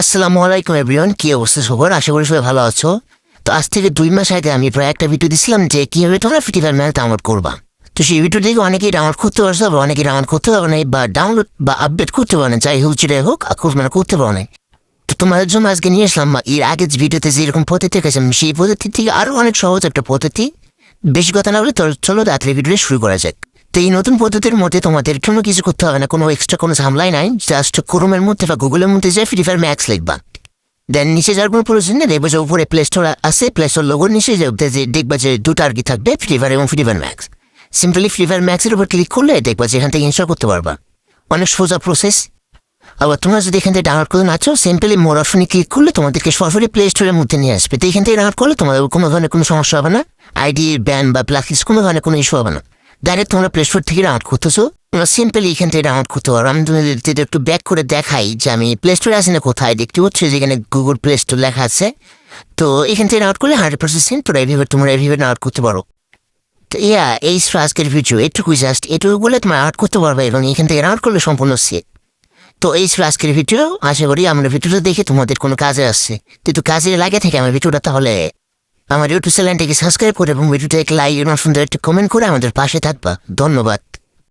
আসসালামু আলাইকুম এভরিওয়ান কি অবস্থা সবার? আশা করি সবাই ভালো আছো। তো আজ থেকে দুই মাস আগে আমি প্রায় একটা ভিডিও দিছিলাম যে কীভাবে তোমরা ফ্রি ফায়ার ম্যাচ ডাউনলোড করবা। তো সেই ভিডিও দেখে অনেকেই ডাউনলোড করতে পারছ, আবার অনেকেই ডাউনলোড করতে পারো না বা ডাউনলোড বা আপডেট করতে পারো না যাই হোক, যেটাই হোক মানে করতে পারো না তো তোমাদের জন্য আজকে নিয়ে আসলাম এর আগের ভিডিওতে যেরকম পদ্ধতি গেছে সেই পদ্ধতি থেকে আরও অনেক সহজ একটা পদ্ধতি। বেশি কথা না বলে চলো রাত্রে ভিডিওটা শুরু করা যাক। তো এই নতুন পদ্ধতির মধ্যে তোমাদের কোনো কিছু করতে হবে না। কোনো এক্সট্রা কোনো ঝামলাই নাই। জাস্ট ক্রোমের মধ্যে বা গুগলের মধ্যে যে ফ্রি ফায়ার ম্যাক্স লিখবা। দেন নিচে যাওয়ার কোনো প্রয়োজন নেই। দেখবে যে উপরে প্লে স্টোর আছে। প্লে স্টোর লোগোর নিচে যে দেখবা যে দুটো আর কি থাকবে ফ্রি ফায়ার এবং free fire max simply free fire ম্যাক্সের উপর ক্লিক করলে দেখবা যে এখান থেকে ইনস্টল করতে পারবা। অনেক সোজা প্রসেস আবার তোমরা যদি এখান থেকে ডাউনলোড করে নাচো সিম্পলি মোর অপশনে ক্লিক করলে তোমাদেরকে সরাসরি প্লে স্টোরের মধ্যে নিয়ে আসবে। তো এখান থেকে ডাউনলোড করলে তোমাদের কোনো ধরনের কোনো সমস্যা হবে না। আইডি ব্যান বা ব্ল্যাকলিস্ট কোনো ধরনের কোনো ইস্যু হবে না। ডাইরেক্ট তোমরা প্লে স্টোর থেকে ডাউনলোড করতেছো? সিম্পলি এখান থেকে ডাউনলোড করতে পারো। আমি যদি একটু ব্যাক করে দেখাই যে আমি প্লে স্টোরে আসি না কোথায়, দেখতে হচ্ছে যেখানে গুগল প্লে স্টোর লেখা আছে। তো এখান থেকে ডাউনলোড করলে হান্ড্রেড পার্সেন্ট তোমরা এইভাবে তোমরা এইভাবে ডাউনলোড করতে পারো। তো ইয়া, এই আজকের ভিডিও এটুকু জাস্ট এটুকু বলে তোমরা আউট করতে পারবে এবং এখান থেকে রাউট করলে সম্পূর্ণ সেট তো এই ছিল আজকের ভিডিও আশা করি আমার ভিডিওটা দেখে তোমাদের কোনো কাজে আসছে। কিন্তু কাজে লাগে থাকে আমার ভিডিওটা তাহলে আমার ইউটিউব চ্যানেলটিকে সাবস্ক্রাইব করে এবং ভিডিওটি লাইক এবং সুন্দর একটি কমেন্ট করে আমাদের পাশে থাকবা। ধন্যবাদ।